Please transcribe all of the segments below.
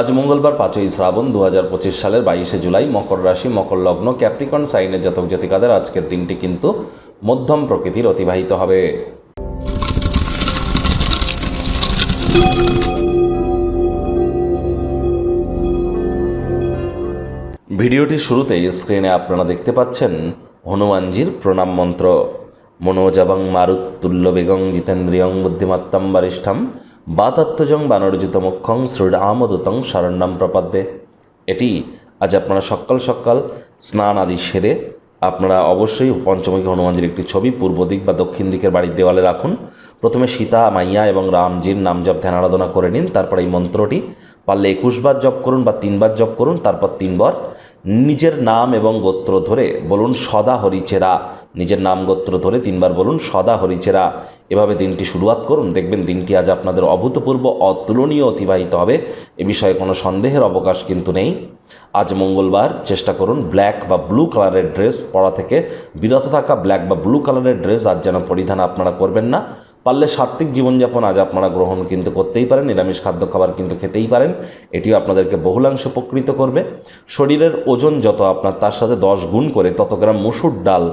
আজ মঙ্গলবার পাঁচই শ্রাবণ দু হাজার পঁচিশ সালের বাইশে জুলাই মকর রাশি, মকর লগ্ন, ক্যাপ্রিকন সাইনের জাতক জাতিকাদের আজকের দিনটি কিন্তু মধ্যম প্রকৃতির অতিবাহিত হবে। ভিডিওটির শুরুতেই স্ক্রিনে আপনারা দেখতে পাচ্ছেন হনুমানজির প্রণাম মন্ত্র। মনোজাবং মারুত্তুল্য বেগং জিতেন্দ্রিয়ং বুদ্ধিমত্তম বরিষ্ঠম বাতাত্মজং বানরজিতমুখং শ্রীরামদূতং শরণ্যম প্রপদ্যে। এটি আজ আপনারা সকাল সকাল স্নান আদি সেরে আপনারা অবশ্যই পঞ্চমুখী হনুমানজির একটি ছবি পূর্ব দিক বা দক্ষিণ দিকের বাড়ির দেওয়ালে রাখুন। প্রথমে সীতা, মাইয়া এবং রামজির নাম জপ ধ্যান আরাধনা করে নিন, তারপর এই মন্ত্রটি। পারলে একুশবার জপ করুন বা তিনবার জপ করুন, তারপর তিনবার নিজের নাম এবং গোত্র ধরে বলুন, সদা হরিচেরা। নিজের নাম গোত্র ধরে তিনবার বলুন, সদা হরিচেরা। এভাবে দিনটি শুরুয়াত করুন, দেখবেন দিনটি আজ আপনাদের অভূতপূর্ব, অতুলনীয় অতিবাহিত হবে। এ বিষয়ে কোনো সন্দেহের অবকাশ কিন্তু নেই। আজ মঙ্গলবার, চেষ্টা করুন ব্ল্যাক বা ব্লু কালারের ড্রেস পরা থেকে। বিরত থাকা ব্ল্যাক বা ব্লু কালারের ড্রেস আজ যেন পরিধান আপনারা করবেন না। পারলে সাত্ত্বিক জীবনযাপন আজ আপনারা গ্রহণ কিন্তু করতেই পারেন, নিরামিষ খাদ্য খাবার কিন্তু খেতেই পারেন, এটিও আপনাদেরকে বহুলাংশ উপকৃত করবে। শরীরের ওজন যত আপনার, তার সাথে দশ গুণ করে তত গ্রাম মুসুর ডাল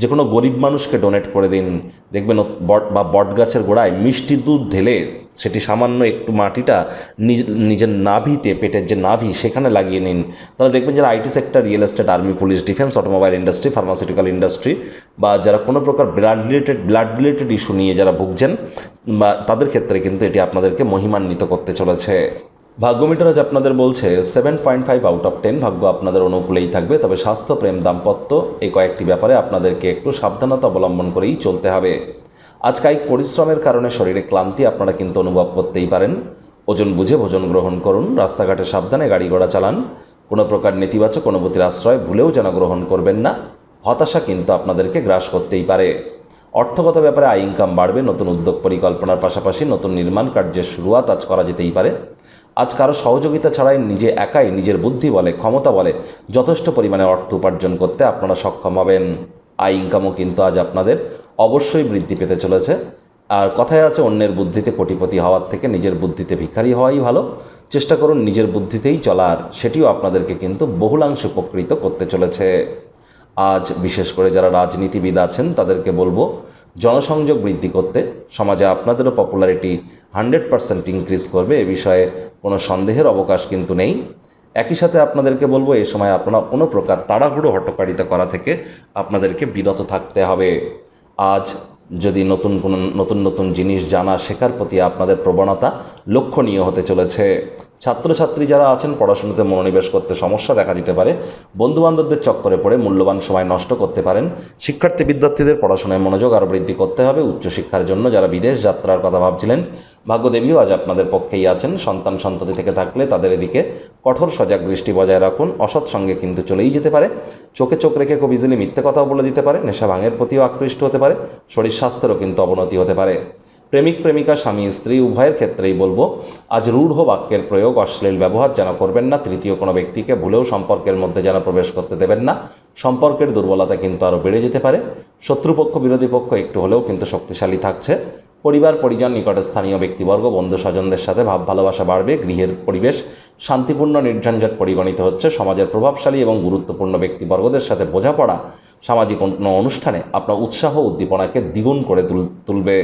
যে কোনো গরিব মানুষকে ডোনেট করে দিন। দেখবেন বট বা বট গাছের গোড়ায় মিষ্টি দুধ ঢেলে সেটি সামান্য একটু মাটিটা নিজ- নিজের নাভিতে, পেটের যে নাভি, সেখানে লাগিয়ে নিন। তাহলে দেখবেন যারা IT sector real estate army police defence automobile industry pharmaceutical industry বা যারা কোনো প্রকার blood related blood related issue নিয়ে যারা ভুগছেন, বা তাদের ক্ষেত্রে কিন্তু এটি আপনাদেরকে মহিমান্বিত করতে চলেছে। ভাগ্যমিটার আজ আপনাদের বলছে seven point five out of ten ভাগ্য আপনাদের অনুকূলেই থাকবে, তবে স্বাস্থ্য, প্রেম, দাম্পত্য এই কয়েকটি ব্যাপারে আপনাদেরকে একটু সাবধানতা অবলম্বন করেই চলতে হবে। আজ কায়িক পরিশ্রমের কারণে শরীরে ক্লান্তি আপনারা কিন্তু অনুভব করতেই পারেন। ওজন বুঝে ভোজন গ্রহণ করুন, রাস্তাঘাটে সাবধানে গাড়ি ঘোড়া চালান। কোনো প্রকার নেতিবাচক অনুভূতির আশ্রয় ভুলেও যেন গ্রহণ করবেন না, হতাশা কিন্তু আপনাদেরকে গ্রাস করতেই পারে। অর্থগত ব্যাপারে আয় ইনকাম বাড়বে, নতুন উদ্যোগ পরিকল্পনার পাশাপাশি নতুন নির্মাণ কার্যের শুরুয়াত আজ করা যেতেই পারে। আজ কারও সহযোগিতা ছাড়াই নিজে একাই নিজের বুদ্ধি বলে, ক্ষমতা বলে যথেষ্ট পরিমাণে অর্থ উপার্জন করতে আপনারা সক্ষম হবেন। আয় ইনকামও কিন্তু আজ আপনাদের অবশ্যই বৃদ্ধি পেতে চলেছে। আর কথায় আছে, অন্যের বুদ্ধিতে কোটিপতি হওয়ার থেকে নিজের বুদ্ধিতে ভিখারি হওয়াই ভালো। চেষ্টা করুন নিজের বুদ্ধিতেই চলার, সেটিও আপনাদেরকে কিন্তু বহুলাংশে উপকৃত করতে চলেছে। আজ বিশেষ করে যারা রাজনীতিবিদ আছেন, তাদেরকে বলব, জনসংযোগ বৃদ্ধি করতে। সমাজে আপনাদেরও পপুলারিটি হান্ড্রেড পারসেন্ট ইনক্রিজ করবে, এ বিষয়ে কোনো সন্দেহের অবকাশ কিন্তু নেই। একই সাথে আপনাদেরকে বলব, এ সময় আপনারা কোনো প্রকার তাড়াহুড়ো হটকারিতা করা থেকে আপনাদেরকে বিরত থাকতে হবে। আজ যদি নতুন কোনো, নতুন নতুন জিনিস জানা শেখার প্রতি আপনাদের প্রবণতা লক্ষণীয় হতে চলেছে। ছাত্রছাত্রী যারা আছেন, পড়াশোনাতে মনোনিবেশ করতে সমস্যা দেখা দিতে পারে। বন্ধুবান্ধবদের চক্করে পড়ে মূল্যবান সময় নষ্ট করতে পারেন। শিক্ষার্থী বিদ্যার্থীদের পড়াশোনায় মনোযোগ আরও বৃদ্ধি করতে হবে। উচ্চশিক্ষার জন্য যারা বিদেশ যাত্রার কথা ভাবছিলেন, ভাগ্যদেবীও আজ আপনাদের পক্ষেই আছেন। সন্তান সন্ততি থেকে থাকলে তাদের এদিকে কঠোর সজাগ দৃষ্টি বজায় রাখুন। অসৎ সঙ্গে কিন্তু চলেই যেতে পারে। চোখে চোখ রেখে খুব ইজিলি মিথ্যে কথাও বলে দিতে পারে। নেশা ভাঙের প্রতিও আকৃষ্ট হতে পারে। শরীর স্বাস্থ্যেরও কিন্তু অবনতি হতে পারে। প্রেমিক প্রেমিকা স্বামী স্ত্রী উভয়ের ক্ষেত্রেই বলব, আজ রূঢ় বাক্যের প্রয়োগ, অশ্লীল ব্যবহার যেন করবেন না, তৃতীয় কোনো ব্যক্তিকে ভুলেও সম্পর্কের মধ্যে যেন প্রবেশ করতে দেবেন না। সম্পর্কের দুর্বলতা কিন্তু আরও বেড়ে যেতে পারে। শত্রুপক্ষ, বিরোধী পক্ষ একটু হলেও কিন্তু শক্তিশালী থাকছে। পরিবার, পরিজন নিকটে স্থানীয় ব্যক্তিবর্গ, বন্ধু স্বজনদের সাথে ভাব ভালোবাসা বাড়বে, গৃহের পরিবেশ শান্তিপূর্ণ, নির্ঝঞ্ঝাট পরিগণিত হচ্ছে, সমাজের প্রভাবশালী এবং গুরুত্বপূর্ণ ব্যক্তিবর্গদের সাথে বোঝাপড়া সামাজিক কোনো অনুষ্ঠানে আপনার উৎসাহ উদ্দীপনাকে দ্বিগুণ করে তুলবে।